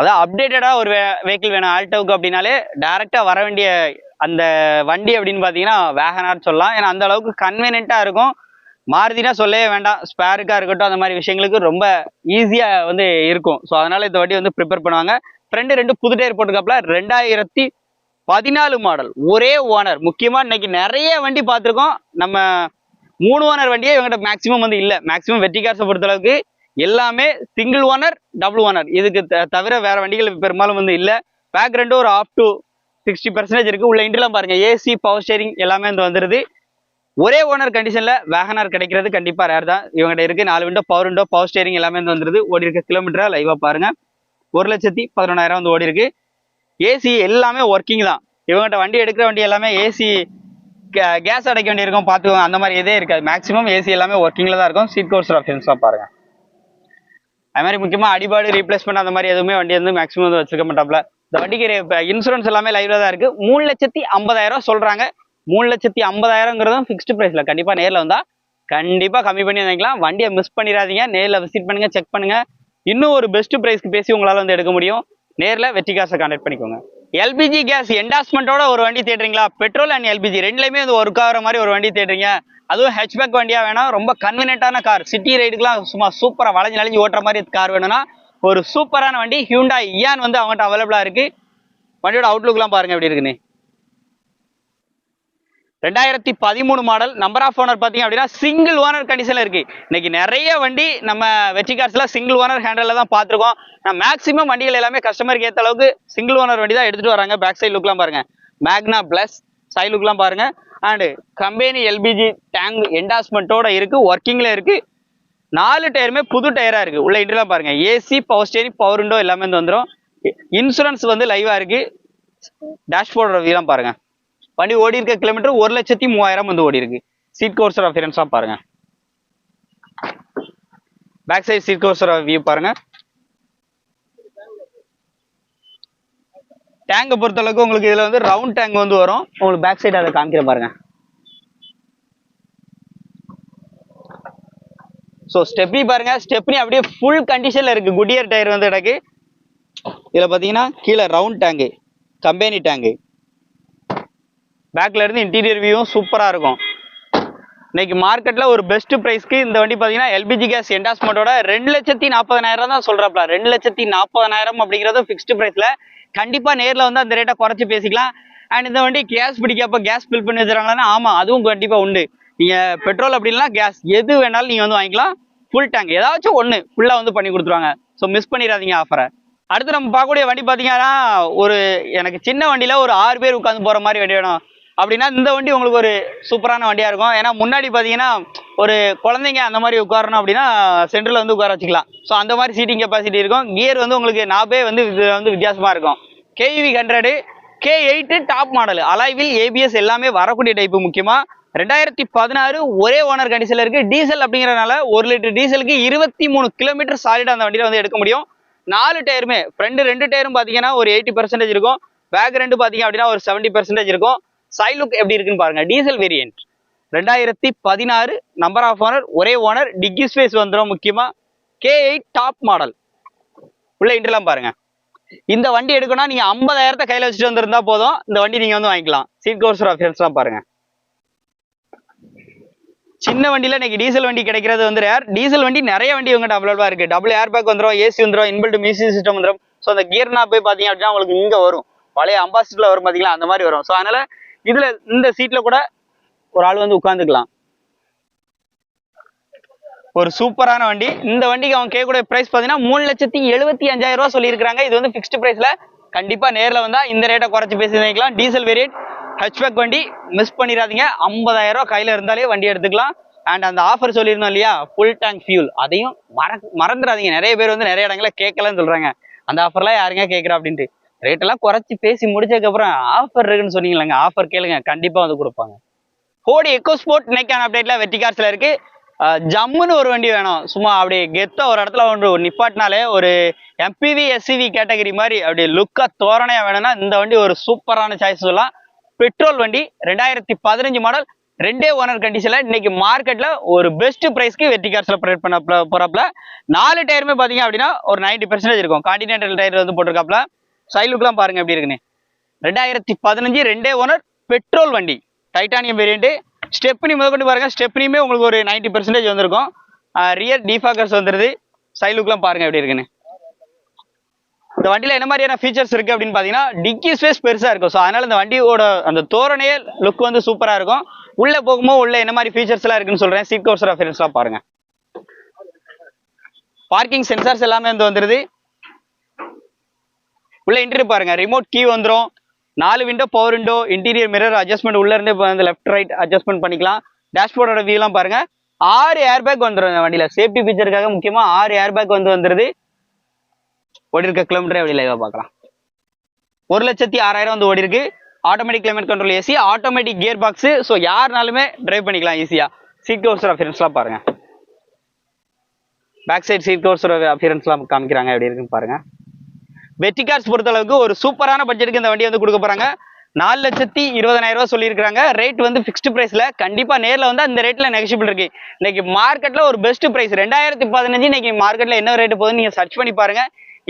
அதான் அப்டேட்டடாக ஒரு வெஹிக்கிள் வேணும். ஆல்டோவுக்கு அப்படின்னாலே டேரெக்டாக வர வேண்டிய அந்த வண்டி அப்படின்னு பார்த்தீங்கன்னா வேகனார் சொல்லலாம். ஏன்னா அந்த அளவுக்கு கன்வீனியண்ட்டாக இருக்கும். மாருதினா சொல்லவே வேண்டாம். ஸ்பேருக்காக இருக்கட்டும் அந்த மாதிரி விஷயங்களுக்கு ரொம்ப ஈஸியாக வந்து இருக்கும். ஸோ அதனால் இந்த வண்டி வந்து ப்ரிப்பேர் பண்ணுவாங்க. ஃப்ரெண்டு ரெண்டு புது டயர் போட்டுக்காப்புல ரெண்டாயிரத்தி பதினாலு மாடல் ஒரே ஓனர் முக்கியமாக இன்னைக்கு நிறைய வண்டி பார்த்துருக்கோம். நம்ம மூணு ஓனர் வண்டியே இவங்ககிட்ட மேக்ஸிமம் வந்து இல்லை. மேக்ஸிமம் வெற்றி காசை பொறுத்தளவுக்கு எல்லாமே சிங்கிள் ஓனர் டபுள் ஓனர் இதுக்கு த- தவிர வேற வண்டிகள் பெரும்பாலும் வந்து இல்லை. பேக் ஒரு ஆஃப் டு சிக்ஸ்டி பர்சன்டேஜ் இருக்குது உள்ள இன்ட்ரெலாம் பாருங்கள் ஏசி பவர் ஸ்டேரிங் எல்லாமே வந்து வந்துடுது ஒரே ஓனர் கண்டிஷன்ல வேகனார் கிடைக்கிறது கண்டிப்பா ரேர் தான். இவங்ககிட்ட இருக்கு நாலு window power window power steering எல்லாமே வந்து வந்துருது. ஓடி இருக்க கிலோமீட்டரா லைவா பாருங்க. ஒரு லட்சத்தி பதினொன்றாயிரம் வந்து ஓடி இருக்கு. ஏசி எல்லாமே ஒர்க்கிங் தான். இவங்ககிட்ட வண்டி எடுக்கிற வண்டி எல்லாமே ஏசி கேஸ் அடைக்க வேண்டியிருக்கும். பார்த்துக்கோங்க அந்த மாதிரி எதே இருக்காது. மேக்ஸிமம் ஏசி எல்லாமே ஒர்க்கிங்ல தான் இருக்கும். சீட் கவர்ஸ் ஆப்ஷன்ஸ்லாம் பாருங்க. அது மாதிரி முக்கியமாக அடிபாடு ரீப்ளேஸ்மெண்ட் அந்த மாதிரி எதுவுமே வண்டி வந்து மேக்ஸிமம் வந்து வச்சுருக்க மாட்டாப்ல இந்த வண்டிக்கு இன்சூரன்ஸ் எல்லாமே லைவ்ல தான் இருக்கு. மூணு லட்சத்தி ஐம்பதாயிரம் சொல்கிறாங்க சொல்றாங்க. மூணு லட்சத்தி ஐம்பதாயிரங்கிறதும் ஃபிக்ஸ்டு ப்ரைஸில் கண்டிப்பாக நேரில் வந்தால் கண்டிப்பாக கம்மி பண்ணி வாங்கிக்கலாம். வண்டியை மிஸ் பண்ணிடாதீங்க. நேரில் விசிட் பண்ணுங்கள் செக் பண்ணுங்கள் இன்னும் ஒரு பெஸ்ட் ப்ரைஸ்க்கு பேசி உங்களால் வந்து எடுக்க முடியும். நேரில் வெற்றி காசை கான்டாக்ட் பண்ணிக்கோங்க. எல்பிஜி கேஸ் என்டாஸ்மெண்ட்டோட ஒரு வண்டி தேடுறீங்களா? பெட்ரோல் அண்ட் எல்பிஜி ரெண்டுலேயுமே வந்து ஒர்க் ஆகிற மாதிரி ஒரு வண்டி தேடுறீங்க. அதுவும் ஹெச்பேக் வண்டியாக வேணாம் ரொம்ப கன்வீனியன்ட்டான கார் சிட்டி ரைடுக்குலாம் சும்மா சூப்பராக வளைஞ்சு நலைஞ்சு ஓட்டுற மாதிரி கார் வேணும்னா ஒரு சூப்பரான வண்டி ஹியூண்டா இயான் வந்து அவங்ககிட்ட அவைலபிளாக இருக்குது வண்டியோட அவுட்லுக்லாம் பாருங்கள் எப்படி இருக்குன்னு. ரெண்டாயிரத்தி பதிமூணு மாடல் நம்பர் ஆஃப் ஓனர் பார்த்தீங்க அப்படின்னா சிங்கிள் ஓனர் கண்டிஷனில் இருக்குது இன்னைக்கு நிறைய வண்டி நம்ம வெற்றி கார்ஸில் சிங்கிள் ஓனர் ஹேண்டலில் தான் பார்த்துருக்கோம். நான் மேக்ஸிமம் வண்டிகள் எல்லாமே கஸ்டமருக்கு ஏற்ற அளவுக்கு சிங்கிள் ஓனர் வண்டி தான் எடுத்துகிட்டு வராங்க. பேக் சைட் லுக்லாம் பாருங்கள் மேக்னா ப்ளஸ் சைட் லுக்லாம் பாருங்கள் அண்டு கம்பெனி எல்பிஜி டேங்க் என்டாஸ்மெண்ட்டோட இருக்குது ஒர்க்கிங்கில் இருக்குது நாலு டயருமே புது டயராக இருக்குது உள்ள இன்டர்லாம் பாருங்கள் AC power steering power window எல்லாமே வந்து வந்துடும் இன்சூரன்ஸ் வந்து லைவாக இருக்குது டேஷ்போர்ட் வீலாம் பாருங்கள் வண்டி ஓடி இருக்க கிலோமீட்டர் ஒரு லட்சத்தி மூவாயிரம் வந்து ஓடி இருக்கு. சீட் கோர்சர் அஃபியரன்ஸ்லாம் பாருங்க. Back side seat covers view பாருங்க. டேங்கை பொறுத்தளவுக்கு உங்களுக்கு இதுல வந்து ரவுண்ட் டேங்க் வந்து வரும். உங்களுக்கு பேக் சைடு அதை காமிக்கிற பாருங்க. ஸோ ஸ்டெப்னி பாருங்க. ஸ்டெப்னி அப்படியே ஃபுல் கண்டிஷன்ல இருக்கு. குடியர் டயர் வந்து எனக்கு. இதுல பாத்தீங்கன்னா கீழே ரவுண்ட் டேங்கு கம்பெனி டேங்கு பேக்ல இருந்து இன்டீரியர் வியூவும் சூப்பராக இருக்கும். இன்னைக்கு மார்க்கெட்டில் ஒரு பெஸ்ட் ப்ரைஸ்க்கு இந்த வண்டி பார்த்தீங்கன்னா எல்பிஜி கேஸ் என்டாஸ்மெண்ட்டோட ரெண்டு லட்சத்தி நாற்பதனாயிரம் தான் சொல்கிறப்பா ரெண்டு லட்சத்தி நாற்பதனாயிரம் அப்படிங்கிறது ஃபிக்ஸ்டு ப்ரைஸில் கண்டிப்பாக நேரில் வந்து அந்த ரேட்டை குறைச்சி பேசிக்கலாம். அண்ட் இந்த வண்டி கேஸ் பிடிக்காப்ப கேஸ் ஃபில் பண்ணி வச்சுறாங்கன்னா ஆமாம் அதுவும் கண்டிப்பாக உண்டு. நீங்கள் பெட்ரோல் அப்படின்னா கேஸ் எது வேணாலும் நீங்கள் வந்து வாங்கிக்கலாம். ஃபுல் டேங்க் ஏதாச்சும் ஒன்று ஃபுல்லாக வந்து பண்ணி கொடுத்துருவாங்க. ஸோ மிஸ் பண்ணிடாதீங்க ஆஃபரை அடுத்து நம்ம பார்க்கக்கூடிய வண்டி பார்த்தீங்கன்னா ஒரு எனக்கு சின்ன வண்டியில ஒரு ஆறு பேர் உட்காந்து போகிற மாதிரி வண்டி வேணும். அப்படின்னா இந்த வண்டி உங்களுக்கு ஒரு சூப்பரான வண்டியாக இருக்கும். ஏன்னா முன்னாடி பார்த்தீங்கன்னா ஒரு குழந்தைங்க அந்த மாதிரி உட்காரணும் அப்படின்னா சென்டரில் வந்து உட்கார வச்சுக்கலாம். ஸோ அந்த மாதிரி சீட்டிங் கெப்பாசிட்டி இருக்கும். கியர் வந்து உங்களுக்கு நாபே வந்து இது வந்து வித்தியாசமாக இருக்கும். KUV hundred K eight top model alloy wheel ABS எல்லாமே வரக்கூடிய டைப்பு முக்கியமாக ரெண்டாயிரத்தி பதினாறு ஒரே ஓனர் கண்டிஷனில் இருக்குது டீசல் அப்படிங்கிறனால ஒரு லிட்டர் டீசலுக்கு இருபத்தி மூணு கிலோமீட்டர் சாலிடாக அந்த வண்டியில் வந்து எடுக்க முடியும். நாலு டயருமே ஃப்ரண்ட் ரெண்டு டயரும் பார்த்தீங்கன்னா ஒரு எயிட்டி பர்சன்டேஜ் இருக்கும். பேக் ரெண்டு பார்த்தீங்க அப்படின்னா ஒரு செவன்ட்டி பர்சன்டேஜ் இருக்கும். சைட் லுக் எப்படி இருக்குன்னு பாருங்க. டீசல் வேரியன்ட் ரெண்டாயிரத்தி பதினாறு நம்பர் ஆஃப் ஓனர் ஒரே ஓனர் டிக்கி ஸ்பேஸ் வந்துடும் முக்கியமா. கே எயிட் டாப் மாடல் உள்ள இன்ட்ரெலாம் பாருங்க. இந்த வண்டி எடுக்கணும்னா நீங்க ஐம்பதாயிரத்தை கையில வச்சுட்டு வந்திருந்தா போதும். இந்த வண்டி நீங்க வந்து வாங்கிக்கலாம். சீட் கவர்ஸ் ஆப்ஷன்ஸ்லாம் பாருங்க. சின்ன வண்டியில இன்னைக்கு டீசல் வண்டி கிடைக்கிறது வந்து ஏர் டீசல் வண்டி நிறைய வண்டி உங்ககிட்ட அவைலபிளா இருக்கு. டபுள் ஏர் பேக் வந்துடும் ஏசி வந்துடும் இன்பில்ட் மியூசிக் சிஸ்டம் வந்துடும் ஸோ அந்த கியர்னா போய் பார்த்தீங்க அப்படின்னா உங்களுக்கு இங்கே வரும். பழைய அம்பாசிட்டரில் வரும் பார்த்தீங்களா? அந்த மாதிரி வரும். ஸோ அதனால இதுல இந்த சீட்ல கூட ஒரு ஆள் வந்து உட்காந்துக்கலாம் ஒரு சூப்பரான வண்டி. இந்த வண்டிக்கு அவங்க கேட்கக்கூடிய பிரைஸ் பார்த்தீங்கன்னா மூணு லட்சத்தி எழுபத்தி அஞ்சாயிரம் ரூபாய் சொல்லியிருக்காங்க இது வந்து ஃபிக்ஸ்டு பிரைஸ்ல கண்டிப்பா நேரில் வந்தா இந்த ரேட்டை குறைச்சி பேசி வாங்கிக்கலாம். டீசல் வேரியட் ஹெச்பேக் வண்டி. மிஸ் பண்ணிடாதீங்க. 50000 ரூபாய் கையில இருந்தாலே வண்டி எடுத்துக்கலாம். அண்ட் அந்த ஆஃபர் சொல்லியிருந்தோம் இல்லையா? ஃபுல் டேங்க் ஃபியூல் அதையும் மற மறந்துடாதீங்க. நிறைய பேர் வந்து நிறைய இடங்கள கேட்கலன்னு சொல்கிறாங்க அந்த ஆஃபர்லாம் யாருங்க கேட்குறா அப்படின்ட்டு. ரேட் எல்லாம் குறைச்சி பேசி முடிச்சதுக்கப்புறம் ஆஃபர் இருக்குன்னு சொன்னீங்களேங்க. ஆஃபர் கேளுங்க. கண்டிப்பா வந்து கொடுப்பாங்க. ஹோடி எக்கோ ஸ்போர்ட் இன்னைக்கான அப்டேட்ல வெற்றி கார்ஸ்ல இருக்கு. ஜம்முன்னு ஒரு வண்டி வேணும். சும்மா அப்படியே கெத்தா ஒரு இடத்துல ஒன்று நிப்பாட்டினாலே ஒரு எம்பிவி எஸ்சிவி கேட்டகரி மாதிரி அப்படியே லுக்கா தோரணையா வேணும்னா இந்த வண்டி ஒரு சூப்பரான சாய்ஸ் சொல்லலாம். பெட்ரோல் வண்டி ரெண்டாயிரத்தி பதினஞ்சு மாடல் ரெண்டே ஓனர் கண்டிஷன்ல இன்னைக்கு மார்க்கெட்ல ஒரு பெஸ்ட் பிரைஸ்க்கு வெற்றி கார்ஸ்ல ப்ரொவைட் பண்ண போகிறப்பல நாலு டயருமே பாத்தீங்க அப்படின்னா ஒரு 90% பெர்சன்டேஜ் இருக்கும். காண்டினென்டல் டயர் வந்து போட்டிருக்காப்ல சைட் பாருங்கள் எப்படி இருக்குன்னு. ரெண்டாயிரத்தி பதினஞ்சு ரெண்டே ஓனர் பெட்ரோல் வண்டி. டைட்டானியம் வேரியண்ட் ஸ்டெப்னி முதற்கொண்டு பாருங்கள் ஸ்டெப்னியுமே உங்களுக்கு ஒரு 90% பெர்சன்டேஜ் வந்திருக்கும். ரியர் டிஃபாக்கர்ஸ் வந்துருது. சைட் லுக்லாம் எப்படி இருக்குன்னு. இந்த வண்டியில் என்ன மாதிரியான ஃபீச்சர்ஸ் இருக்குது அப்படின்னு பார்த்தீங்கன்னா டிக்கி ஸ்பேஸ் பெருசாக இருக்கும். ஸோ அதனால இந்த வண்டியோட அந்த தோரணையே லுக் வந்து சூப்பராக இருக்கும். உள்ளே போகும்போது உள்ள என்ன மாதிரி ஃபீச்சர்ஸ் எல்லாம் இருக்குன்னு சொல்கிறேன் சீட் கோர்ஸ் ரெஃபரன்ஸ்லாம் பாருங்கள் பார்க்கிங் சென்சார்ஸ் எல்லாமே வந்து வந்துடுது உள்ள இன்டீரியர் பாருங்க ரிமோட் கீ வந்துடும் நாலு window power window interior mirror adjustment உள்ள இருந்து அந்த லெஃப்ட் ரைட் அட்ஜஸ்ட்மெண்ட் பண்ணிக்கலாம். டேஷ்போர்டோட வியூலாம் பாருங்க. ஆறு ஏர் பேக் வந்துடும் இந்த வண்டியில. சேஃப்டி ஃபீச்சருக்காக முக்கியமா ஆறு ஏர் பேக் வந்து வந்துருது. ஓடி இருக்க கிலோமீட்டர் எப்படி லைவா பார்க்கலாம். ஒரு லட்சத்தி ஆறாயிரம் வந்து ஓடி இருக்கு automatic climate control AC automatic gear box so யாருனாலுமே drive பண்ணிக்கலாம் ஈஸியா சீட் கவர்ஸ் அஃபியரன்ஸ்லாம் பாருங்க. பேக் சைடு சீட் கவர்ஸ் அஃபியரன்ஸ்லாம் காமிக்கிறாங்க. எப்படி இருக்குன்னு பாருங்க. வெற்றி கார்ஸ் பொறுத்த அளவுக்கு ஒரு சூப்பரான பட்ஜெட்டுக்கு இந்த வண்டி வந்து கொடுக்க போறாங்க. நாலு லட்சத்தி இருபதனாயிரம் ரூபாய் சொல்லியிருக்காங்க ரேட் வந்து ஃபிக்ஸ்டு பிரைஸ்ல கண்டிப்பா நேரில் வந்து அந்த ரேட்ல நெகசிபிள் இருக்கு. இன்னைக்கு மார்க்கெட்ல ஒரு பெஸ்ட் பிரைஸ் ரெண்டாயிரத்தி பதினஞ்சு இன்னைக்கு மார்க்கெட்ல என்ன ரேட் போகுதுன்னு நீங்க சர்ச் பண்ணி பாருங்க.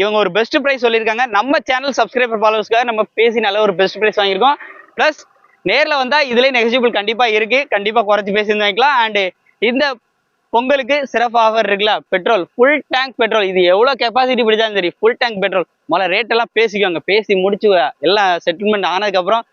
இவங்க ஒரு பெஸ்ட் பிரைஸ் சொல்லியிருக்காங்க. நம்ம சேனல் சப்ஸ்கிரைபர் ஃபாலோவர்ஸ்க்காக நம்ம பேசினால ஒரு பெஸ்ட் பிரைஸ் வாங்கியிருக்கோம். ப்ளஸ் நேரில் வந்தால் இதுலேயே நெகசிபிள் கண்டிப்பாக இருக்குது கண்டிப்பாக குறைச்சி பேசி வாங்கிக்கலாம் அண்டு இந்த பொங்கலுக்கு சிறப்பு ஆஃபர் இருக்குல்ல? பெட்ரோல் ஃபுல் டேங்க் பெட்ரோல் இது எவ்வளோ கெப்பாசிட்டி பிடிச்சாலும் சரி ஃபுல் டேங்க் பெட்ரோல் முதல்ல ரேட்டெல்லாம் பேசிக்கோங்க. பேசி முடிச்சு எல்லாம் செட்டில்மெண்ட் ஆனதுக்கப்புறம்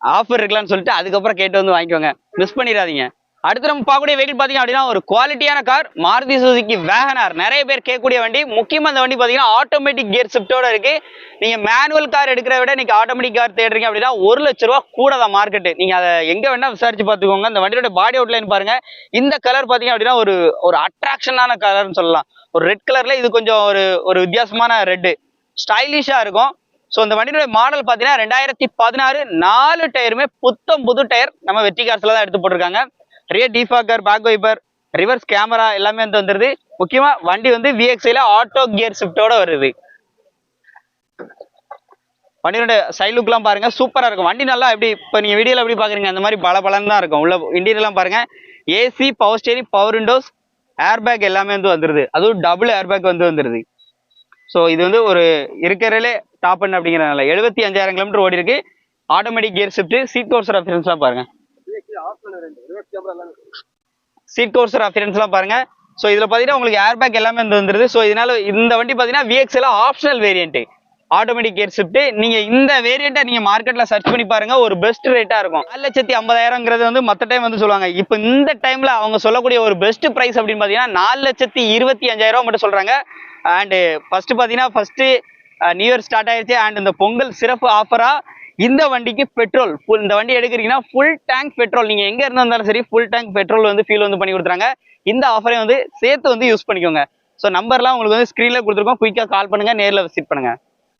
ஆஃபர் இருக்கலாம்னு சொல்லிட்டு அதுக்கப்புறம் கேட்டு வந்து வாங்கிக்கோங்க. மிஸ் பண்ணிடாதீங்க. அடுத்து நம்ம பார்க்கக்கூடிய வெஹிக்கிள் பார்த்தீங்க அப்படின்னா ஒரு குவாலிட்டியான கார் மாருதி சுசுகி வேகனார் நிறைய பேர் கேட்கக்கூடிய வண்டி. முக்கியமாக இந்த வண்டி பார்த்தீங்கன்னா ஆட்டோமேட்டிக் கியர் ஷிஃப்டோட இருக்கு. நீங்கள் மேனுவல் கார் எடுக்கிறத விட நீங்கள் ஆட்டோமேட்டிக் கார் தேடுறீங்க அப்படின்னா ஒரு லட்ச ரூபா கூட தான் மார்க்கெட் நீங்கள் அதை எங்கே வேணால் விசாரிச்சு பார்த்துக்கோங்க. அந்த வண்டியோட பாடி அவுட்லைன் பாருங்க. இந்த கலர் பார்த்தீங்க அப்படின்னா ஒரு ஒரு அட்ராக்ஷனான கலர்னு சொல்லலாம். ஒரு ரெட் கலரில் இது கொஞ்சம் ஒரு ஒரு வித்தியாசமான ரெட்டு ஸ்டைலிஷாக இருக்கும். ஸோ இந்த வண்டியோட மாடல் பார்த்தீங்கன்னா ரெண்டாயிரத்தி பதினாறு நாலு டயருமே புத்தம் புது டயர் நம்ம வெற்றி காசுல தான் எடுத்து போட்டிருக்காங்க. Rear defogger back wiper reverse camera எல்லாமே வந்து வந்துருது. முக்கியமா வண்டி வந்து விஎக்ஸ்ஐல ஆட்டோ கியர் ஷிஃப்டோட வருது. வண்டியோட சைட் லுக்லாம் பாருங்க சூப்பராக இருக்கும். வண்டி நல்லா எப்படி இப்போ நீங்கள் வீடியோல எப்படி பாக்குறீங்க அந்த மாதிரி பல பலன் தான் இருக்கும். உள்ள இன்டீரியர்லாம் பாருங்க. AC power steering power windows air bag எல்லாமே வந்து வந்துருது. அதுவும் டபுள் ஏர் பேக் வந்து வந்துருது. ஸோ இது வந்து ஒரு இருக்கிறதுலே டாப் அண்ட் அப்படிங்கிறனால எழுபத்தி அஞ்சாயிரம் கிலோமீட்டர் ஓடி இருக்கு automatic gear shift seat covers அஃபியரன்ஸ்லாம் பாருங்க. சீட் கோர்சர் அஃபியரன்ஸ்லாம் பாருங்க. ஸோ இதில் பார்த்தீங்கன்னா உங்களுக்கு ஏர் பேக் எல்லாமே வந்து வந்துருது. ஸோ இதனால இந்த வண்டி பார்த்தீங்கன்னா VXL optional variant automatic gear shift நீங்க இந்த வேரியண்ட்டை நீங்க மார்க்கெட்ல சர்ச் பண்ணி பாருங்க. ஒரு பெஸ்ட் ரேட்டா இருக்கும். நாலு லட்சத்தி ஐம்பதாயிரங்கிறது வந்து மற்ற டைம் வந்து சொல்லுவாங்க. இப்போ இந்த டைம்ல அவங்க சொல்லக்கூடிய ஒரு பெஸ்ட் பிரைஸ் அப்படின்னு பாத்தீங்கன்னா நாலு லட்சத்தி இருபத்தி அஞ்சாயிரம் ரூபா மட்டும் சொல்றாங்க. அண்ட் ஃபர்ஸ்ட் பாத்தீங்கன்னா ஃபர்ஸ்ட் நியூ இயர் ஸ்டார்ட் ஆயிருச்சு. அண்ட் இந்த பொங்கல் சிறப்பு ஆஃபரா இந்த வண்டிக்கு பெட்ரோல் ஃபுல் இந்த வண்டி எடுக்கிறீங்கன்னா ஃபுல் டேங்க் பெட்ரோல் நீங்கள் எங்கே இருந்து இருந்தாலும் சரி ஃபுல் டேங்க் பெட்ரோல் வந்து ஃபீல் வந்து பண்ணி கொடுத்துறாங்க. இந்த ஆஃபரை வந்து சேர்த்து வந்து யூஸ் பண்ணிக்கோங்க. ஸோ நம்பர்லாம் உங்களுக்கு வந்து ஸ்க்ரீனில் கொடுத்துருக்கோம். குயிக்காக கால் பண்ணுங்கள் நேரில் விசிட் பண்ணுங்கள்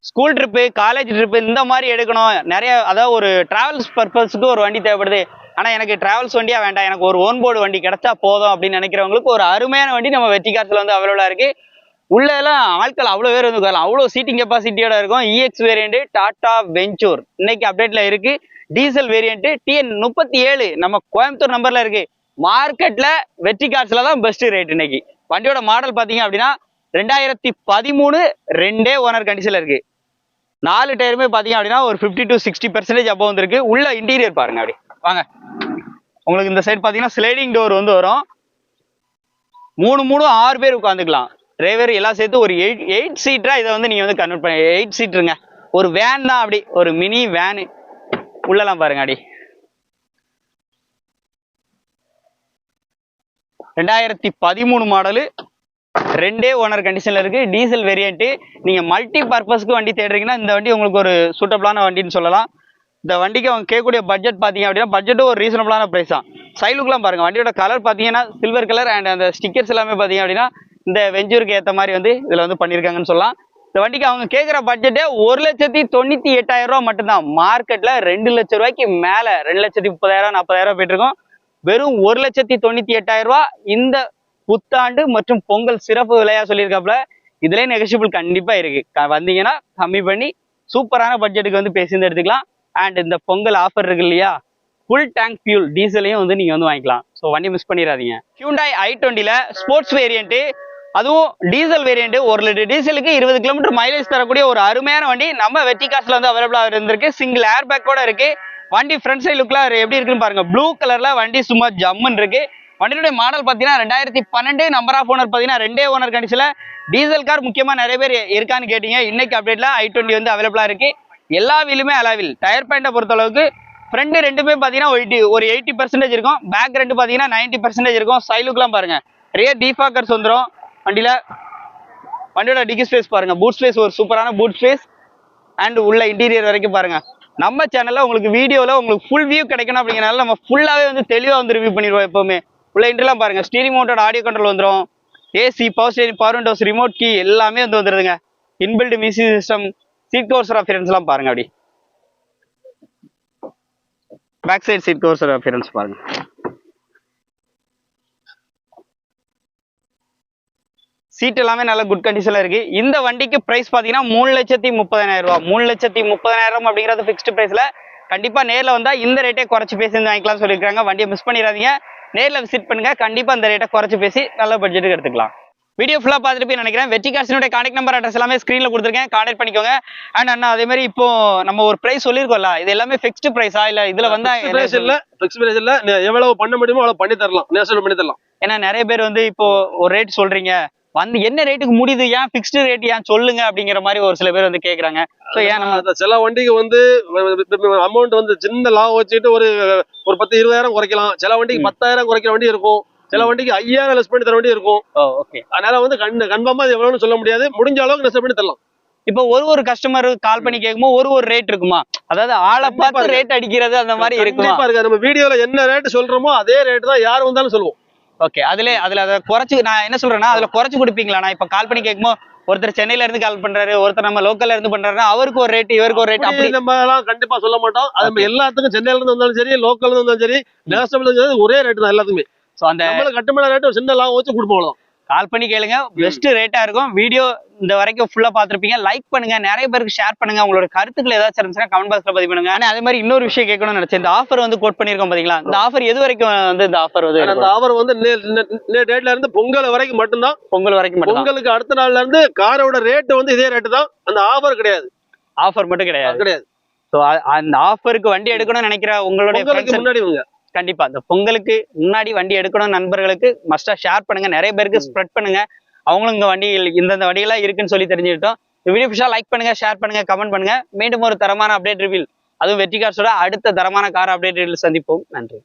ஸ்கூல் ட்ரிப்பு காலேஜ் ட்ரிப்பு இந்த மாதிரி எடுக்கணும். நிறைய அதாவது ஒரு ட்ராவல்ஸ் பர்பஸ்க்கு ஒரு வண்டி தேவைப்படுது. ஆனால் எனக்கு ட்ராவல்ஸ் வண்டியாக வேண்டாம். எனக்கு ஒரு ஓன் போர்டு வண்டி கிடைச்சா போதும் அப்படின்னு நினைக்கிறவங்களுக்கு ஒரு அருமையான வண்டி நம்ம வெற்றி காலத்தில் வந்து அவைலபிளாக இருக்குது உள்ள எல்லாம் ஆட்கள் அவ்வளோ பேர் வந்து உட்காரலாம். அவ்வளோ சீட்டிங் கெப்பாசிட்டியோட இருக்கும். இஎக்ஸ் வேரியண்ட்டு டாடா வெஞ்சூர் இன்னைக்கு அப்டேட்ல இருக்கு. டீசல் வேரியண்ட்டு டிஎன் முப்பத்தி ஏழு நம்ம கோயம்புத்தூர் நம்பர்ல இருக்கு. மார்க்கெட்ல வெற்றி கார்ஸ்ல தான் பெஸ்ட் ரேட் இன்னைக்கு. வண்டியோட மாடல் பார்த்தீங்க அப்படின்னா ரெண்டாயிரத்தி பதிமூணு ரெண்டே ஓனர் கண்டிஷன்ல இருக்கு. நாலு டயருமே பார்த்தீங்க அப்படின்னா ஒரு ஃபிஃப்டி டு சிக்ஸ்டி பெர்சன்டேஜ் அப்போ வந்துருக்கு. உள்ள இன்டீரியர் பாருங்க அப்படி. வாங்க. உங்களுக்கு இந்த சைடு பார்த்தீங்கன்னா ஸ்லைடிங் டோர் வந்து வரும். மூணு மூணு ஆறு பேர் உட்காந்துக்கலாம் டிரைவர் எல்லாம் சேர்த்து ஒரு எயிட் எயிட் சீட்டராக இதை வந்து நீங்கள் வந்து கன்வெர்ட் பண்ணி எயிட் சீட்ருங்க ஒரு வேன் தான் அப்படி ஒரு மினி வேனு உள்ளலாம் பாருங்க அடி. ரெண்டாயிரத்தி பதிமூணு மாடலு ரெண்டே ஓனர் கண்டிஷனில் இருக்குது டீசல் வேரியண்ட்டு நீங்கள் மல்டி பர்பஸ்க்கு வண்டி தேடுறீங்கன்னா இந்த வண்டி உங்களுக்கு ஒரு சூட்டபிளான வண்டின்னு சொல்லலாம். இந்த வண்டிக்கு அவங்க கேட்கக்கூடிய பட்ஜெட் பார்த்தீங்க அப்படின்னா பட்ஜெட்டும் ஒரு ரீசனபிளான ப்ரைஸ் தான். சைலுக்குலாம் பாருங்கள் வண்டியோட கலர் பார்த்தீங்கன்னா சில்வர் கலர் அண்ட் அந்த ஸ்டிக்கர்ஸ் எல்லாமே பார்த்தீங்க அப்படின்னா இந்த வெஞ்சூருக்கு ஏற்ற மாதிரி வந்து இதில் வந்து பண்ணியிருக்காங்கன்னு சொல்லலாம். இந்த வண்டிக்கு அவங்க கேட்குற பட்ஜெட்டே ஒரு லட்சத்தி தொண்ணூற்றி எட்டாயிரம் ரூபாய் மட்டும்தான். மார்க்கெட்டில் ரெண்டு லட்ச ரூபாய்க்கு மேலே ரெண்டு லட்சத்தி முப்பதாயிரம் நாற்பதாயிரம் போயிட்டுருக்கோம் வெறும் ஒரு லட்சத்தி தொண்ணூற்றி எட்டாயிரம் ரூபா இந்த புத்தாண்டு மற்றும் பொங்கல் சிறப்பு விலையா சொல்லியிருக்காப்புல. இதுலேயே நெகசிபிள் கண்டிப்பாக இருக்கு. வந்தீங்கன்னா கம்மி பண்ணி சூப்பரான பட்ஜெட்டுக்கு வந்து பேசியிருந்து எடுத்துக்கலாம். அண்ட் இந்த பொங்கல் ஆஃபர் இருக்கு இல்லையா? ஃபுல் டேங்க் ஃபியூல் டீசலையும் வந்து நீங்கள் வந்து வாங்கிக்கலாம். ஸோ வண்டி மிஸ் பண்ணிடாதீங்க. ஹியூண்டாய் ஐ டுவெண்ட்டியில் ஸ்போர்ட்ஸ் வேரியண்ட்டு அதுவும் டீசல் வேரியண்ட் ஒரு லிட்டர் டீசலுக்கு இருபது கிலோமீட்டர் மைலேஜ் தரக்கூடிய ஒரு அருமையான வண்டி. நம்ம வெட்டி காசுல வந்து அவைலபிளாக இருந்திருக்கு. சிங்கிள் ஏர் பேக்கோட இருக்கு. வண்டி ஃப்ரண்ட் சைடு லுக்லாம் எப்படி இருக்குன்னு பாருங்க. ப்ளூ கலர்ல வண்டி சும்மா ஜம்முன்னு இருக்கு. வண்டியுடைய மாடல் பார்த்தீங்கன்னா ரெண்டாயிரத்தி பன்னெண்டு நம்பர் ஆஃப் ஓனர் பார்த்தீங்கன்னா ரெண்டே ஓனர் கண்டிஷனில் டீசல் கார் முக்கியமாக நிறைய பேர் இருக்கான்னு கேட்டீங்க. இன்னைக்கு அப்டேட்ல ஐ டுவெண்ட்டி வந்து அவைலபிளாக இருக்கு. எல்லா வீலுமே அலாவில் டயர் பாயிண்டை பொறுத்த அளவுக்கு ஃப்ரண்ட் ரெண்டுமே பார்த்தீங்கன்னா ஒரு 80 ஒரு எயிட்டி பர்சன்டேஜ் இருக்கும். பேக் ரெண்டு பார்த்தீங்கன்னா நைன்ட்டி பர்சன்டேஜ் இருக்கும். சைலுக்குலாம் பாருங்க. ரியர் டீஃபாக்கர்ஸ் வந்துடும் வண்டியில வண்டியோட டிக்கி ஸ்பேஸ் பாருங்க. பூட் ஸ்பேஸ் ஒரு சூப்பரான பூட் ஸ்பேஸ் அண்ட் உள்ள இன்டீரியர் வரைக்கும் பாருங்க. நம்ம சேனல்ல உங்களுக்கு வீடியோல உங்களுக்கு ஃபுல் வியூ கிடைக்கணும் அப்படிங்கிறனால நம்ம ஃபுல்லாவே வந்து தெளிவா வந்து ரிவ்யூ பண்ணிடுவோம் எப்பவுமே. உள்ள இன்டர்லாம் பாருங்க. ஸ்டீரிங் மவுண்டட் ஆடியோ கண்ட்ரோல் வந்துடும் AC power steering power windows remote key எல்லாமே வந்து வந்துருதுங்க. Inbuilt music system seat covers அஃபியரன்ஸ்லாம் பாருங்க அப்படி. Back side seat covers appearance பாருங்க. சீட் எல்லாமே நல்ல குட் கண்டிஷன்ல இருக்கு. இந்த வண்டிக்கு பிரைஸ் பாத்தீங்கன்னா மூணு லட்சத்தி முப்பதாயிரம் ரூபாய். மூணு லட்சத்தி முப்பதாயிரம் அப்படிங்கிறது ஃபிக்ஸ்டு பிரைஸ்ல கண்டிப்பா நேர்ல வந்தா இந்த ரேட்டே குறைச்சு பேசி வந்து வாங்கிக்கலாம் சொல்லியிருக்காங்க. வண்டியை மிஸ் பண்ணிடாதீங்க. நேர்ல விசிட் பண்ணுங்க. கண்டிப்பா இந்த ரேட்டை குறைச்சு பேசி நல்ல பட்ஜெட்டுக்கு எடுத்துக்கலாம். வீடியோ ஃபுல்லா பார்த்துட்டு போய் நினைக்கிறேன். வெற்றி காசினுடைய கான்டாக்ட் நம்பர் அட்ரஸ் எல்லாமே ஸ்க்ரீன்ல கொடுத்துருக்கேன். கான்டாக்ட் பண்ணிக்கோங்க. அண்ட் அண்ணா அதே மாதிரி இப்போ நம்ம ஒரு பிரைஸ் சொல்லியிருக்கோம்ல. இது எல்லாமே ஃபிக்ஸ்டு பிரைஸா இல்ல இதுல வந்தா பிரைஸ் இல்ல. பிக்ஸ் பிரைஸ் இல்ல. நீ எவ்வளவு பண்ண முடியுமோ அவ்வளவு பண்ணி தரலாம். நேஷனல் பண்ணி தரலாம். ஏன்னா நிறைய பேர் வந்து இப்போ ஒரு ரேட் சொல்றீங்க. வந்து என்ன ரேட்டுக்கு முடியுது? ஏன் ஃபிக்ஸ்டு ரேட் ஏன் சொல்லுங்க? அப்படிங்கிற மாதிரி ஒரு சில பேர் வந்து கேக்குறாங்க. ஸோ ஏன் நம்ம சில வண்டிக்கு வந்து அமௌண்ட் வந்து சின்ன லாபம் வச்சுட்டு ஒரு ஒரு பத்து இருபதாயிரம் குறைக்கலாம். சில வண்டிக்கு பத்தாயிரம் குறைக்கிற வண்டி இருக்கும். சில வண்டிக்கு ஐயாயிரம் லெஸ் பண்ணி தர வண்டி இருக்கும். ஓகே அதனால வந்து கண் கன்ஃபார்மா அது எவ்வளவுன்னு சொல்ல முடியாது. முடிஞ்ச அளவுக்கு லெஸ் பண்ணி தரலாம். இப்போ ஒரு ஒரு கஸ்டமர் கால் பண்ணி கேட்கும்போது ஒரு ஒரு ரேட் இருக்குமா? அதாவது ஆளை பார்த்து. ரேட் அடிக்கிறது அந்த மாதிரி இருக்குமா? நம்ம வீடியோல என்ன ரேட் சொல்றோமோ அதே ரேட் தான் யார் வந்தாலும் சொல்லுவோம். ஓகே அதுல அதுல அதை குறைச்சு நான் என்ன சொல்றேன்னா அதுல குறைச்சு கொடுப்பீங்களா? நான் இப்ப கால் பண்ணி கேட்கும்போது ஒருத்தர் சென்னையில இருந்து கால் பண்றாரு ஒருத்தர் நம்ம லோக்கல்ல இருந்து பண்றாருன்னா அவருக்கு ஒரு ரேட் இவருக்கு ஒரு ரேட் அப்படி நம்ம எல்லாம் கண்டிப்பா சொல்ல மாட்டோம். அது எல்லாத்துக்கும் சென்னையில இருந்து வந்தாலும் சரி லோக்கல்ல இருந்து வந்தாலும் சரி நேஷனல் இருந்தாலும் ஒரே ரேட் தான் எல்லாத்துக்குமே. ஸோ அந்த கட்டுமான ரேட் ஒரு சின்ன லாபம் வச்சு கொடுப்போம். கால் பண்ணி கேளுங்க. பெஸ்ட் ரேட்டா இருக்கும். வீடியோ இந்த வரைக்கும் ஃபுல்லா பார்த்திருப்பீங்க. லைக் பண்ணுங்க. நிறைய பேருக்கு ஷேர் பண்ணுங்க. உங்களோட கருத்துக்கள் ஏதாச்சும் இருந்துச்சுன்னா கமெண்ட் பாக்ஸ்ல பதிவு பண்ணுங்க. ஆனா அதே மாதிரி இன்னொரு விஷயம் கேட்கணும்னு நினைச்சேன். இந்த ஆஃபர் வந்து கோட் பண்ணிருக்கோம் பாத்தீங்களா? இந்த ஆஃபர் எது வரைக்கும் வந்து இந்த ஆஃபர் வந்து அந்த ஆஃபர் வந்து டேட்ல இருந்து பொங்கல் வரைக்கும் மட்டும்தான். பொங்கல் வரைக்கும் மட்டும் பொங்கலுக்கு அடுத்த நாள்ல இருந்து காரோட ரேட் வந்து இதே ரேட்டு தான். அந்த ஆஃபர் கிடையாது. ஆஃபர் மட்டும் கிடையாது. கிடையாது. ஸோ அந்த ஆஃபருக்கு வண்டி எடுக்கணும்னு நினைக்கிற உங்களுடைய முன்னாடி இவங்க கண்டிப்பா. இந்த பொங்கலுக்கு முன்னாடி வண்டி எடுக்கணும் நண்பர்களுக்கு மஸ்டா ஷேர் பண்ணுங்க. நிறைய பேருக்கு ஸ்ப்ரெட் பண்ணுங்க. அவங்களும் இங்க வண்டிகள் இந்தந்த வண்டிகள்லாம் இருக்குன்னு சொல்லி தெரிஞ்சுக்கிட்டோம். வீடியோ பிடிச்சா லைக் பண்ணுங்க ஷேர் பண்ணுங்க கமெண்ட் பண்ணுங்க. மீண்டும் ஒரு தரமான அப்டேட் ரிவீல் அதுவும் வெற்றி கார்ஸோட அடுத்த தரமான கார் அப்டேட் ரிவீல் சந்திப்போம். நன்றி.